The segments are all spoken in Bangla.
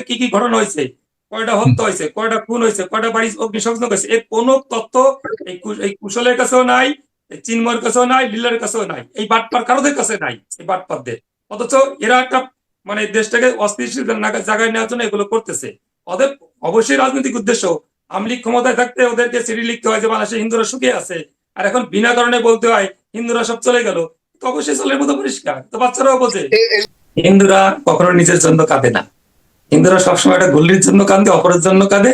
কি কি ঘটনা হয়েছে কয়টা হত্যা হয়েছে কয়টা খুন হয়েছে কয়টা বাড়ি অগ্নিসংযোগ হয়েছে এর কোনো তথ্য এই কুশলের কাছেও নাই চিন্ময়ের কাছেও নাই লিলার কাছেও নাই। এই বাটপার কারোদের কাছে নাই এই বাটপারদের। অথচ এরা একটা মানে দেশটাকে অস্থিতিশীল জায়গায় নেওয়ার জন্য এগুলো করতেছে। ওদের অবশ্যই রাজনৈতিক উদ্দেশ্য। আমলিক ক্ষমতায় থাকতে ওদেরকে চিঠি লিখতে হয় যে বাংলাদেশে হিন্দুরা সুখে আছে। আর এখন বিনা কারণে বলতে হয় হিন্দুরা সব চলে গেল। তো অবশ্যই চলের মতো পরিষ্কার। তো বাচ্চারাও বোঝে হিন্দুরা কখনো নিজের জন্য কাঁদে না। হিন্দুরা সবসময় একটা গল্লির জন্য কাঁদে, অপরের জন্য কাঁদে।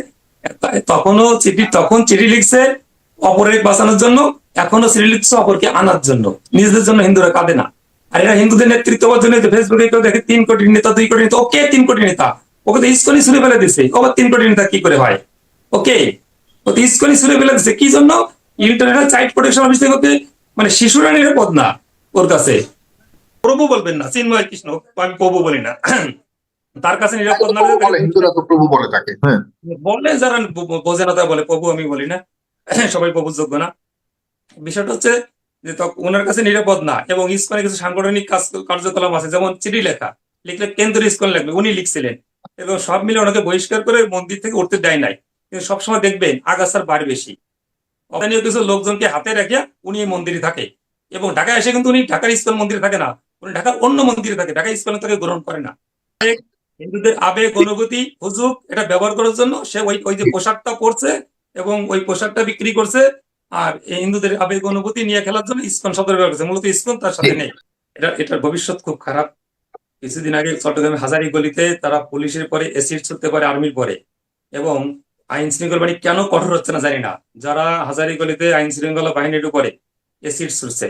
তখনও চিঠি, তখন চিঠি লিখছে অপরের বাঁচানোর জন্য এখনও চিঠি লিখছে অপরকে আনার জন্য। নিজেদের জন্য হিন্দুরা কাঁদে না। আর এরা হিন্দুদের নেতৃত্ব জন্য ফেসবুকে কেউ দেখে তিন কোটি নেতা, দুই কোটি নেতা, ওকে তিন কোটি নেতা, ওকে তো ইস্কনি ছুড়ে ফেলে দিছে ও তিন কোটি নেতা কি করে হয়? ওকে ও তো ইস্কনি ছুড়ে ফেলে দিছে কি জন্য? ইন্টারনেট চাইল্ড প্রোটেকশন অফিস থেকে মানে শিশুরা নিরাপদ না ওর কাছে। প্রভু বলবেন না, চিন্ময় কৃষ্ণ, আমি প্রভু বলি না। তার কাছে নিরাপদ না বলে হিন্দুরা তো প্রভু বলে তাকে। হ্যাঁ। বলে যারা বোঝে না তারা বলে প্রভু আমি বলি না। সবাই প্রভুর যোগ্য না। বিষয়টা হচ্ছে যে ওনার কাছে নিরাপদ না এবং ইস্কনের কিছু সাংগঠনিক কাজ কার্যকলাপ আছে যেমন চিঠি লেখা। লিখলে কেন্দ্রীয় ইস্কন লিখবে উনি লিখছিলেন। এবং সব মিলে ওনাকে বহিষ্কার করে মন্দির থেকে উঠতে দেয় নাই। কিন্তু সবসময় দেখবেন আগাছার বার বেশি। স্থানীয় কিছু লোকজনকে হাতে রেখে উনি এই মন্দিরে থাকে। এবং ঢাকায় এসে কিন্তু উনি ঢাকার ইস্কন মন্দিরে থাকে না উনি ঢাকার অন্য মন্দিরে থাকে। ঢাকা ইস্কন তাকে গ্রহণ করে না। হিন্দুদের আবেগ, অনুভূতি হুজুক এটা ব্যবহার করার জন্য সে ওই ওই যে পোশাকটা পরছে এবং ওই পোশাকটা বিক্রি করছে আর হিন্দুদের আবেগ, অনুভূতি নিয়ে খেলার জন্য ইসকন শব্দ ব্যবহার করছে। মূলত ইসকন তার সাথে নেই। এটা, এটার ভবিষ্যৎ খুব খারাপ। কিছুদিন আগে চট্টগ্রামে হাজারি গলিতে তারা পুলিশের পরে এসিড ছুটতে পারে আর্মির পরে এবং আইন শৃঙ্খলা বাহিনী কেন কঠোর হচ্ছে না জানি না। যারা হাজারি গলিতে আইন শৃঙ্খলা বাহিনীর উপরে এসিড ছুটছে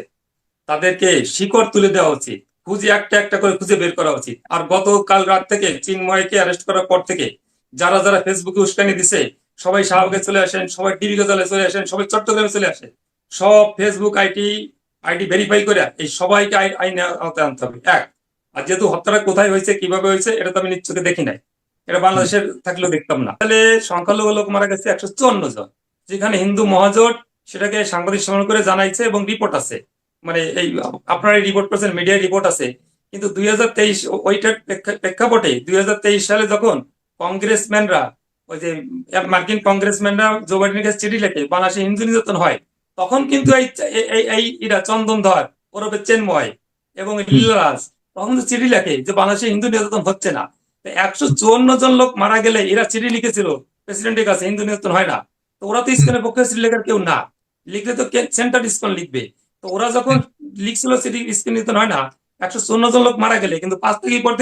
তাদেরকে শিকড় তুলে দেওয়া উচিত। খুঁজে একটা একটা করে খুঁজে বের করা উচিত। আর গতকাল রাত থেকে চিন্ময়কে অ্যারেস্ট করার পর থেকে যারা যারা ফেসবুকে উস্কানি দিছে, সবাই শাহবাগে চলে আসেন, সবাই টিভি গজালে চলে আসেন, সবাই চট্টগ্রামে চলে আসে। সব ফেসবুক আইটি আইডি ভেরিফাই করে এই সবাইকে আই- আইনে আওতায় আনতে হবে। এক, আর যেহেতু হত্যাটা কোথায় হয়েছে, কীভাবে হয়েছে, এটা তো আমি নিশ্চয়ই দেখি নাই। এটা বাংলাদেশের থাকলেও দেখতাম না। তাহলে সংখ্যালঘু লোক মারা গেছে একশো চুয়ান্ন জন, যেখানে হিন্দু মহাজোট সেটাকে সাংবাদিক সম্মেলন করে জানাইছে এবং রিপোর্ট আছে। মানে এই আপনারা রিপোর্ট করছেন মিডিয়ায় রিপোর্ট আছে। কিন্তু দুই হাজার তেইশ ওইটার প্রেক্ষাপটে দুই হাজার তেইশ সালে যখন কংগ্রেসম্যানরা ওই যে মার্কিন কংগ্রেসম্যানরা জো বাইডেনের কাছে চিঠি লেখে বাংলাদেশে হিন্দু নির্যাতন হয় তখন কিন্তু এই এরা চন্দন ধর ওরফে চেন্ময় এবং লীলারাজ তখন তো চিঠি লেখে যে বাংলাদেশে হিন্দু নির্যাতন হচ্ছে না। একশো চুয়ান্ন জন লোক মারা গেলে এরা চিঠি লিখেছিল প্রেসিডেন্টের কাছে হিন্দু নির্যাতন হয় না। তো ওরা তো ইস্কনের পক্ষে চিঠি লেখার কেউ না। লিখলে তো সেন্টার ইস্কন লিখবে। তো ওরা যখন লিখছিল সিটি নিতে হয় না, একশো চুয়ান্ন জন লোক মারা গেলে, কিন্তু পাঁচ থেকে পর